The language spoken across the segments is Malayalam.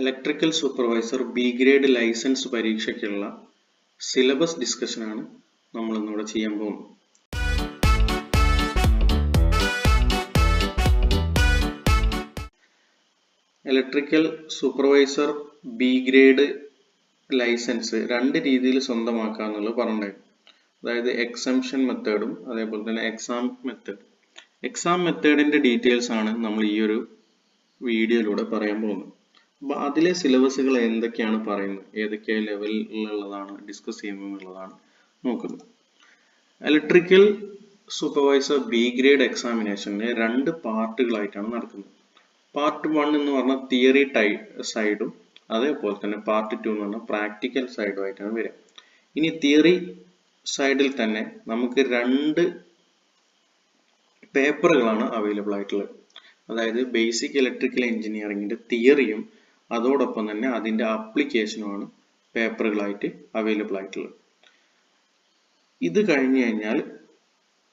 Electrical supervisor B grade licence പരീക്ഷയ്ക്കുള്ള syllabus ഡിസ്കഷനാണ് നമ്മൾ ഇന്നിവിടെ ചെയ്യാൻ പോകുന്നത്. Electrical supervisor B grade licence രണ്ട് രീതിയിൽ സ്വന്തമാക്കുക എന്നുള്ളത് അതായത് എക്സംഷൻ മെത്തേഡും അതേപോലെ തന്നെ എക്സാം മെത്തേഡ് എക്സാം മെത്തേഡിന്റെ ഡീറ്റെയിൽസ് ആണ് നമ്മൾ ഈ ഒരു വീഡിയോയിലൂടെ പറയാൻ പോകുന്നത്. അതിലെ സിലബസുകൾ എന്തൊക്കെയാണ് പറയുന്നത്? ഏതൊക്കെ ലെവലിലുള്ളതാണ് ഡിസ്കസ് ചെയ്യുന്നത് എന്നുള്ളതാണ് നോക്കുന്നത്. ഇലക്ട്രിക്കൽ സൂപ്പർവൈസർ ബി ഗ്രേഡ് എക്സാമിനേഷനെ രണ്ട് പാർട്ടുകളായിട്ടാണ് നടക്കുന്നത്. പാർട്ട് വൺ എന്ന് പറഞ്ഞാൽ തിയറി ടൈ സൈഡും അതേപോലെ തന്നെ പാർട്ട് ടു എന്ന് പറഞ്ഞാൽ പ്രാക്ടിക്കൽ സൈഡും ആയിട്ടാണ് വരിക. ഇനി തിയറി സൈഡിൽ തന്നെ നമുക്ക് രണ്ട് പേപ്പറുകളാണ് അവൈലബിൾ ആയിട്ടുള്ളത്. അതായത് ബേസിക് ഇലക്ട്രിക്കൽ എഞ്ചിനീയറിംഗിന്റെ തിയറിയും അതോടൊപ്പം തന്നെ അതിന്റെ ആപ്ലിക്കേഷനുമാണ് പേപ്പറുകളായിട്ട് അവൈലബിൾ ആയിട്ടുള്ളത്. ഇത് കഴിഞ്ഞു കഴിഞ്ഞാൽ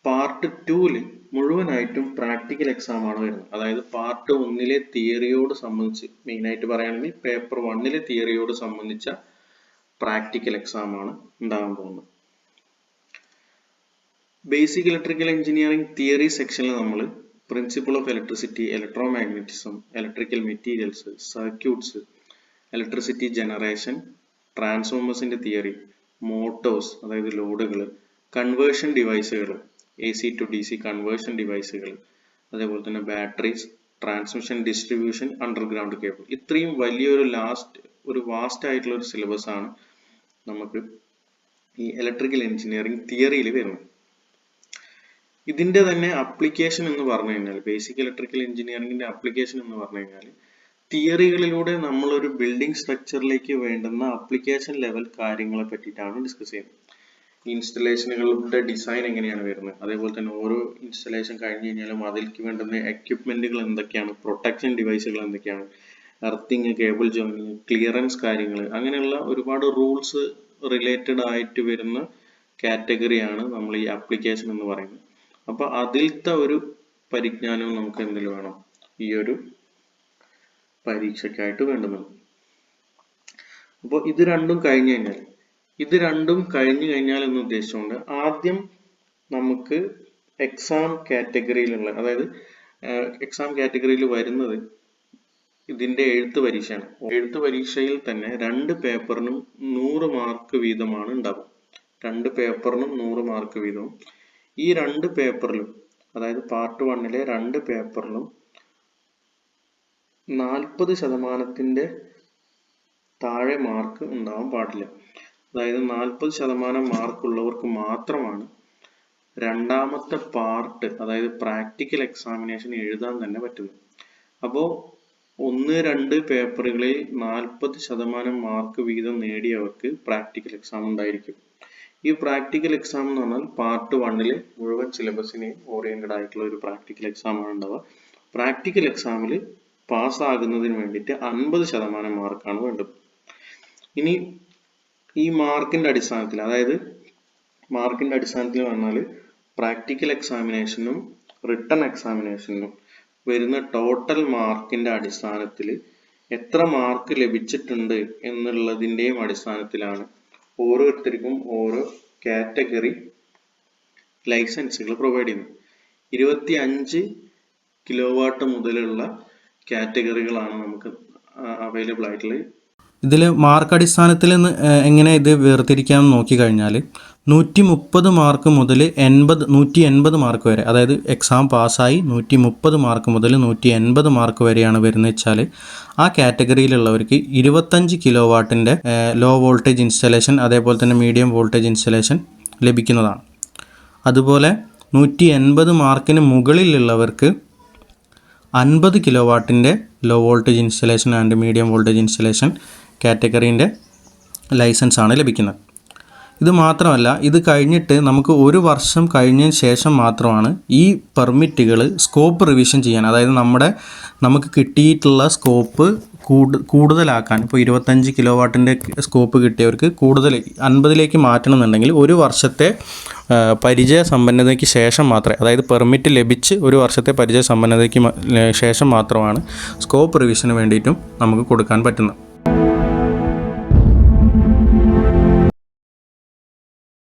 പാർട്ട് ടൂൽ മുഴുവനായിട്ടും പ്രാക്ടിക്കൽ എക്സാം ആണ് വരുന്നത്. അതായത് പാർട്ട് ഒന്നിലെ തിയറിയോട് സംബന്ധിച്ച് മെയിൻ ആയിട്ട് പറയുകയാണെങ്കിൽ പേപ്പർ വണ്ണിലെ തിയറിയോട് സംബന്ധിച്ച പ്രാക്ടിക്കൽ എക്സാം ആണ് ഉണ്ടാകാൻ പോകുന്നത്. ബേസിക് ഇലക്ട്രിക്കൽ എഞ്ചിനീയറിംഗ് തിയറി സെക്ഷനിൽ നമ്മൾ principle of electricity electromagnetism electrical materials circuits electricity generation ട്രാൻസ്ഫോമേഴ്സിന്റെ theory motors അതായത് ലോഡുകൾ conversion ഡിവൈസുകൾ A C to D C conversion ഡിവൈസുകൾ അതേപോലെ തന്നെ batteries transmission distribution underground cable ഇത്രയും വലിയൊരു ലാസ്റ്റ് ഒരു വാസ്റ്റ് ആയിട്ടുള്ള ഒരു സിലബസ് ആണ് നമുക്ക് ഈ ഇലക്ട്രിക്കൽ എഞ്ചിനീയറിംഗ് തിയറിയിൽ വരുന്നത്. ഇതിന്റെ തന്നെ അപ്ലിക്കേഷൻ എന്ന് പറഞ്ഞു കഴിഞ്ഞാൽ ബേസിക് ഇലക്ട്രിക്കൽ എഞ്ചിനീയറിംഗിന്റെ അപ്ലിക്കേഷൻ എന്ന് പറഞ്ഞു കഴിഞ്ഞാൽ തിയറികളിലൂടെ നമ്മൾ ഒരു ബിൽഡിംഗ് സ്ട്രക്ചറിലേക്ക് വേണ്ടുന്ന അപ്ലിക്കേഷൻ ലെവൽ കാര്യങ്ങളെ പറ്റിയിട്ടാണ് ഡിസ്കസ് ചെയ്യുന്നത്. ഇൻസ്റ്റലേഷനുകളുടെ ഡിസൈൻ എങ്ങനെയാണ് വരുന്നത്? അതേപോലെ തന്നെ ഓരോ ഇൻസ്റ്റലേഷൻ കഴിഞ്ഞു കഴിഞ്ഞാലും അതിലേക്ക് വേണ്ടുന്ന എക്യുപ്മെന്റുകൾ എന്തൊക്കെയാണ്? പ്രൊട്ടക്ഷൻ ഡിവൈസുകൾ എന്തൊക്കെയാണ്? എർത്തിങ് കേബിൾ ജോയിനിങ് ക്ലിയറൻസ് കാര്യങ്ങൾ അങ്ങനെയുള്ള ഒരുപാട് റൂൾസ് റിലേറ്റഡ് ആയിട്ട് വരുന്ന കാറ്റഗറിയാണ് നമ്മൾ ഈ അപ്ലിക്കേഷൻ എന്ന് പറയുന്നത്. അപ്പൊ അതിലത്തെ ഒരു പരിജ്ഞാനവും നമുക്ക് എന്തിൽ വേണം? ഈ ഒരു പരീക്ഷയ്ക്കായിട്ട് വേണ്ടുന്നത്. അപ്പോൾ ഇത് രണ്ടും കഴിഞ്ഞു കഴിഞ്ഞാൽ ഇത് രണ്ടും കഴിഞ്ഞു കഴിഞ്ഞാൽ എന്ന് ഉദ്ദേശിച്ചുകൊണ്ട് ആദ്യം നമുക്ക് എക്സാം കാറ്റഗറിയിലുള്ള അതായത് എക്സാം കാറ്റഗറിയിൽ വരുന്നത് ഇതിന്റെ എഴുത്ത് പരീക്ഷയാണ്. എഴുത്ത് പരീക്ഷയിൽ തന്നെ രണ്ട് പേപ്പറിനും നൂറ് മാർക്ക് വീതമാണ് ഉണ്ടാവുക. രണ്ട് പേപ്പറിനും നൂറ് മാർക്ക് വീതവും. ഈ രണ്ട് പേപ്പറിലും അതായത് പാർട്ട് വണ്ണിലെ രണ്ട് പേപ്പറിലും നാൽപ്പത് ശതമാനത്തിന്റെ താഴെ മാർക്ക് ഉണ്ടാവാൻ പാടില്ല. അതായത് നാൽപ്പത് ശതമാനം മാർക്ക് ഉള്ളവർക്ക് മാത്രമാണ് രണ്ടാമത്തെ പാർട്ട് അതായത് പ്രാക്ടിക്കൽ എക്സാമിനേഷൻ എഴുതാൻ തന്നെ പറ്റുന്നത്. അപ്പോൾ ഒന്ന് രണ്ട് പേപ്പറുകളിൽ നാൽപ്പത് ശതമാനം മാർക്ക് വീതം നേടിയവർക്ക് പ്രാക്ടിക്കൽ എക്സാം ഉണ്ടായിരിക്കും. ഈ പ്രാക്ടിക്കൽ എക്സാം എന്ന് പറഞ്ഞാൽ പാർട്ട് വണ്ണിലെ മുഴുവൻ സിലബസിനെയും ഓറിയന്റഡ് ആയിട്ടുള്ള ഒരു പ്രാക്ടിക്കൽ എക്സാം ആണ് ഉണ്ടാവുക. പ്രാക്ടിക്കൽ എക്സാമിൽ പാസ് ആകുന്നതിന് വേണ്ടിയിട്ട് അൻപത് ശതമാനം മാർക്കാണ് വേണ്ടത്. ഇനി ഈ മാർക്കിന്റെ അടിസ്ഥാനത്തിൽ അതായത് മാർക്കിന്റെ അടിസ്ഥാനത്തിൽ പറഞ്ഞാൽ പ്രാക്ടിക്കൽ എക്സാമിനേഷനും റിട്ടൺ എക്സാമിനേഷനും വരുന്ന ടോട്ടൽ മാർക്കിന്റെ അടിസ്ഥാനത്തിൽ എത്ര മാർക്ക് ലഭിച്ചിട്ടുണ്ട് എന്നുള്ളതിന്റെയും അടിസ്ഥാനത്തിലാണ് ഓരോരുത്തർക്കും ഓരോ കാറ്റഗറി ലൈസൻസുകൾ പ്രൊവൈഡ് ചെയ്യുന്നു. ഇരുപത്തി അഞ്ച് കിലോ മുതലുള്ള കാറ്റഗറികളാണ് നമുക്ക് അവൈലബിൾ ആയിട്ടുള്ളത്. ഇതിൽ മാർക്ക് അടിസ്ഥാനത്തിൽ എങ്ങനെ ഇത് വേർതിരിക്കാമെന്ന് നോക്കിക്കഴിഞ്ഞാൽ നൂറ്റി മുപ്പത് മാർക്ക് മുതൽ എൺപത് നൂറ്റി എൺപത് മാർക്ക് വരെ അതായത് എക്സാം പാസ്സായി നൂറ്റി മുപ്പത് മാർക്ക് മുതൽ നൂറ്റി എൺപത് മാർക്ക് വരെയാണ് വരുന്നത് വെച്ചാൽ ആ കാറ്റഗറിയിലുള്ളവർക്ക് ഇരുപത്തഞ്ച് കിലോ വാട്ടിന്റെ ലോ വോൾട്ടേജ് ഇൻസ്റ്റലേഷൻ അതേപോലെ തന്നെ മീഡിയം വോൾട്ടേജ് ഇൻസ്റ്റലേഷൻ ലഭിക്കുന്നതാണ്. അതുപോലെ നൂറ്റി എൺപത് മാർക്കിന് മുകളിലുള്ളവർക്ക് അൻപത് kilo വാട്ടിന്റെ low voltage installation and medium voltage installation കാറ്റഗറീന്റെ licence ആണ് ലഭിക്കുന്നത്. ഇത് മാത്രമല്ല ഇത് കഴിഞ്ഞിട്ട് നമുക്ക് ഒരു വർഷം കഴിഞ്ഞതിന് ശേഷം മാത്രമാണ് ഈ പെർമിറ്റുകൾ സ്കോപ്പ് റിവിഷൻ ചെയ്യാൻ അതായത് നമ്മുടെ നമുക്ക് കിട്ടിയിട്ടുള്ള സ്കോപ്പ് കൂടു കൂടുതലാക്കാൻ ഇപ്പോൾ ഇരുപത്തഞ്ച് കിലോ വാട്ടിന്റെ സ്കോപ്പ് കിട്ടിയവർക്ക് കൂടുതൽ അൻപതിലേക്ക് മാറ്റണമെന്നുണ്ടെങ്കിൽ ഒരു വർഷത്തെ പരിചയ സമ്പന്നതയ്ക്ക് ശേഷം മാത്രമേ അതായത് പെർമിറ്റ് ലഭിച്ച് ഒരു വർഷത്തെ പരിചയ സമ്പന്നതയ്ക്ക് ശേഷം മാത്രമാണ് സ്കോപ്പ് റിവിഷന് വേണ്ടിയിട്ടും നമുക്ക് കൊടുക്കാൻ പറ്റുന്നത്.